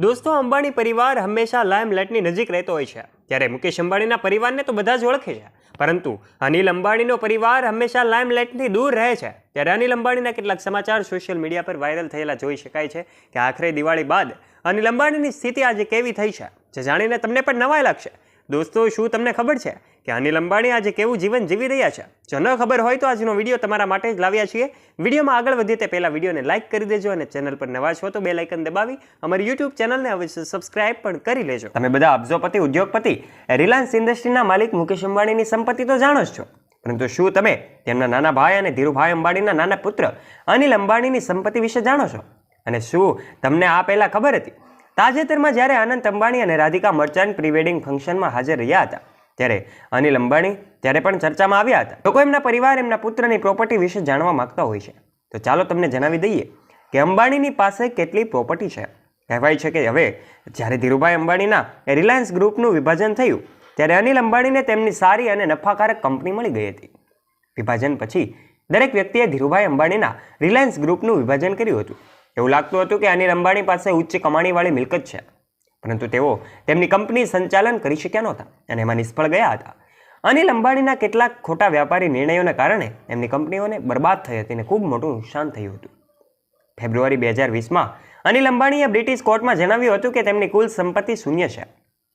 દોસ્તો, અંબાણી પરિવાર હંમેશા લાઇમલાઇટની નજીક રહેતો હોય છે. ત્યારે મુકેશ અંબાણીના પરિવારને તો બધા જ ઓળખે છે. પરંતુ અનિલ અંબાણીનો પરિવાર હંમેશા લાઇમલાઇટથી દૂર રહે છે. ત્યારે અનિલ અંબાણીના કેટલાક સમાચાર સોશિયલ મીડિયા પર વાયરલ થયેલા જોઈ શકાય છે કે આખરે દિવાળી બાદ અનિલ અંબાણીની સ્થિતિ આજે કેવી થઈ છે, જે જાણીને તમને પણ નવાઈ લાગશે. દોસ્તો, શું તમને ખબર છે કે અનિલ અંબાણી આજે કેવું જીવન જીવી રહ્યા છે? જો ન ખબર હોય તો આજનો વીડિયો તમારા માટે જ લાવ્યા છીએ. વિડીયોમાં આગળ વધીએ તે પહેલાં વિડીયોને લાઇક કરી દેજો અને ચેનલ પર નવા છો તો બે લાઇકન દબાવી અમારી યુટ્યુબ ચેનલને અવશ્ય સબસ્ક્રાઇબ પણ કરી લેજો. તમે બધા અબજોપતિ, ઉદ્યોગપતિ, રિલાયન્સ ઇન્ડસ્ટ્રીના માલિક મુકેશ અંબાણીની સંપત્તિ તો જાણો જ છો. પરંતુ શું તમે તેમના નાના ભાઈ અને ધીરુભાઈ અંબાણીના નાના પુત્ર અનિલ અંબાણીની સંપત્તિ વિશે જાણો છો? અને શું તમને આ પહેલાં ખબર હતી તાજેતરમાં જ્યારે અનંત અંબાણી અને રાધિકા મર્ચાન્ટ પ્રીવેડિંગ ફંક્શનમાં હાજર રહ્યા હતા, ત્યારે અનિલ અંબાણી ત્યારે પણ ચર્ચામાં આવ્યા હતા. લોકો એમના પરિવાર, એમના પુત્રની પ્રોપર્ટી વિશે જાણવા માગતા હોય છે. તો ચાલો તમને જણાવી દઈએ કે અંબાણીની પાસે કેટલી પ્રોપર્ટી છે. કહેવાય છે કે હવે જ્યારે ધીરુભાઈ અંબાણીના રિલાયન્સ ગ્રુપનું વિભાજન થયું, ત્યારે અનિલ અંબાણીને તેમની સારી અને નફાકારક કંપની મળી ગઈ હતી. વિભાજન પછી દરેક વ્યક્તિએ ધીરુભાઈ અંબાણીના રિલાયન્સ ગ્રુપનું વિભાજન કર્યું હતું. એવું લાગતું હતું કે અનિલ અંબાણી પાસે ઉચ્ચ કમાણીવાળી મિલકત છે. પરંતુ તેઓ તેમની કંપની સંચાલન કરી શક્યા નહોતા અને એમાં નિષ્ફળ ગયા હતા. અનિલ અંબાણીના કેટલાક ખોટા વ્યાપારી નિર્ણયોના કારણે એમની કંપનીઓને બરબાદ થઈ હતી અને ખૂબ મોટું નુકસાન થયું હતું. ફેબ્રુઆરી બે હજાર વીસમાં અનિલ અંબાણીએ બ્રિટિશ કોર્ટમાં જણાવ્યું હતું કે તેમની કુલ સંપત્તિ શૂન્ય છે.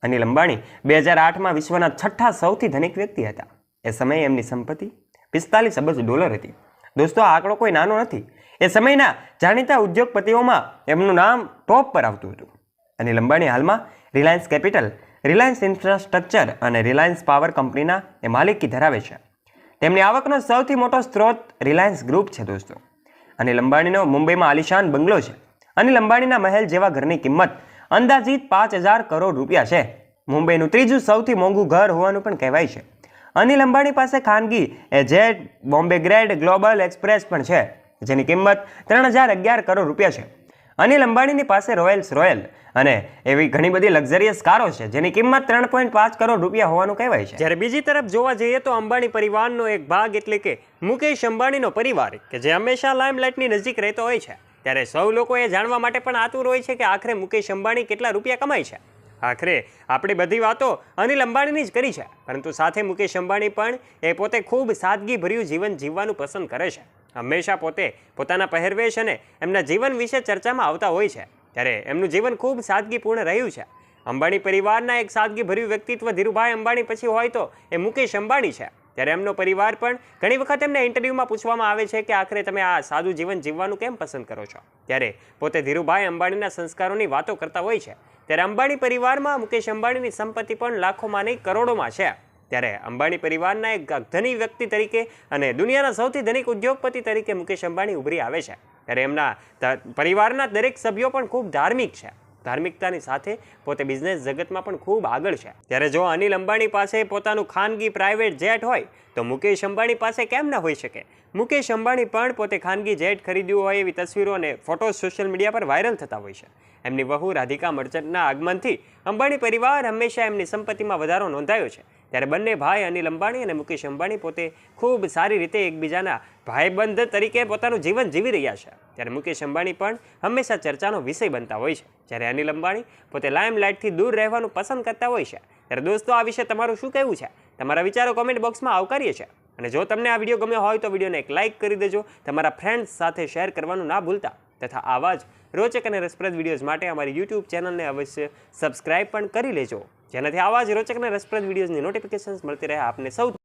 અનિલ અંબાણી બે હજાર આઠમાં વિશ્વના છઠ્ઠા સૌથી ધનિક વ્યક્તિ હતા. એ સમયે એમની સંપત્તિ પિસ્તાલીસ અબજ ડોલર હતી. દોસ્તો, આ આંકડો કોઈ નાનો નથી. એ સમયના જાણીતા ઉદ્યોગપતિઓમાં એમનું નામ ટોપ પર આવતું હતું. અનિલ અંબાણી હાલમાં રિલાયન્સ કેપિટલ, રિલાયન્સ ઇન્ફ્રાસ્ટ્રક્ચર અને રિલાયન્સ પાવર કંપનીના એ માલિકી ધરાવે છે. તેમની આવકનો સૌથી મોટો સ્ત્રોત રિલાયન્સ ગ્રુપ છે દોસ્તો. અનિલ અંબાણીનો મુંબઈમાં આલિશાન બંગલો છે. અનિલ અંબાણીના મહેલ જેવા ઘરની કિંમત અંદાજિત પાંચ હજાર કરોડ રૂપિયા છે. મુંબઈનું ત્રીજું સૌથી મોંઘું ઘર હોવાનું પણ કહેવાય છે. અનિલ અંબાણી પાસે ખાનગી એ jet Bombardier, Global Express પણ છે. જેની કિંમત ત્રણ હજાર અગિયાર કરોડ રૂપિયા છે. અનિલ અંબાણીની પાસે રોયલ્સ રોયલ અને એવી ઘણી બધી લક્ઝરિયસ કારો છે, જેની કિંમત ત્રણ પોઈન્ટ પાંચ કરોડ રૂપિયા હોવાનું કહેવાય છે. જ્યારે બીજી તરફ જોવા જઈએ તો અંબાણી પરિવારનો એક ભાગ એટલે કે મુકેશ અંબાણીનો પરિવાર, કે જે હંમેશા લાઇમલાઇટની નજીક રહેતો હોય છે. ત્યારે સૌ લોકો એ જાણવા માટે પણ આતુર હોય છે કે આખરે મુકેશ અંબાણી કેટલા રૂપિયા કમાય છે. આખરે આપણી બધી વાતો અનિલ અંબાણીની જ કરી છે, પરંતુ સાથે મુકેશ અંબાણી પણ એ પોતે ખૂબ સાદગીભર્યું જીવન જીવવાનું પસંદ કરે છે. હંમેશા પોતે પોતાના પહેરવેશ અને એમના જીવન વિશે ચર્ચામાં આવતા હોય છે. ત્યારે એમનું જીવન ખૂબ સાદગીપૂર્ણ રહ્યું છે. અંબાણી પરિવારના એક સાદગીભર્યું વ્યક્તિત્વ ધીરુભાઈ અંબાણી પછી હોય તો એ મુકેશ અંબાણી છે. ત્યારે એમનો પરિવાર પણ ઘણી વખત એમને ઇન્ટરવ્યૂમાં પૂછવામાં આવે છે કે આખરે તમે આ સાદું જીવન જીવવાનું કેમ પસંદ કરો છો? ત્યારે પોતે ધીરુભાઈ અંબાણીના સંસ્કારોની વાતો કરતા હોય છે. ત્યારે અંબાણી પરિવારમાં મુકેશ અંબાણીની સંપત્તિ પણ લાખોમાં નહીં, કરોડોમાં છે. ત્યારે અંબાણી પરિવારના એક ધની વ્યક્તિ તરીકે અને દુનિયાના સૌથી ધનિક ઉદ્યોગપતિ તરીકે મુકેશ અંબાણી ઉભરી આવે છે. ત્યારે એમના પરિવારના દરેક સભ્યો પણ ખૂબ ધાર્મિક છે. ધાર્મિકતાની સાથે પોતે બિઝનેસ જગતમાં પણ ખૂબ આગળ છે. ત્યારે જો અનિલ અંબાણી પાસે પોતાનું ખાનગી પ્રાઇવેટ જેટ હોય, તો મુકેશ અંબાણી પાસે કેમ ન હોઈ શકે? મુકેશ અંબાણી પણ પોતે ખાનગી જેટ ખરીદ્યું હોય એવી તસવીરો અને ફોટો સોશિયલ મીડિયા પર વાયરલ થતા હોય છે. એમની વહુ રાધિકા મર્ચન્ટના આગમનથી અંબાણી પરિવાર હંમેશા એમની સંપત્તિમાં વધારો નોંધાયો છે. ત્યારે બંને ભાઈ અનિલ અંબાણી અને મુકેશ અંબાણી પોતે ખૂબ સારી રીતે એકબીજાના ભાઈબંધ તરીકે પોતાનું જીવન જીવી રહ્યા છે. ત્યારે મુકેશ અંબાણી પણ હંમેશા ચર્ચાનો વિષય બનતા હોય છે. જ્યારે અનિલ અંબાણી પોતે લાઇમલાઇટથી દૂર રહેવાનું પસંદ કરતા હોય છે. ત્યારે દોસ્તો, આ વિશે તમારું શું કહેવું છે? તમારા વિચારો કોમેન્ટ બોક્સમાં આવકારીએ છીએ અને જો તમને આ વીડિયો ગમ્યો હોય તો વિડીયોને એક લાઇક કરી દેજો. તમારા ફ્રેન્ડ્સ સાથે શેર કરવાનું ના ભૂલતા. તથા આવા જ રોચક અને રસપ્રદ વિડીયોઝ માટે અમારી યુટ્યુબ ચેનલને અવશ્ય સબસ્ક્રાઇબ પણ કરી લેજો. જેનાથી આવા જ રોચક અને રસપ્રદ વિડીયોઝની નોટિફિકેશન્સ મળતી રહે આપને સૌ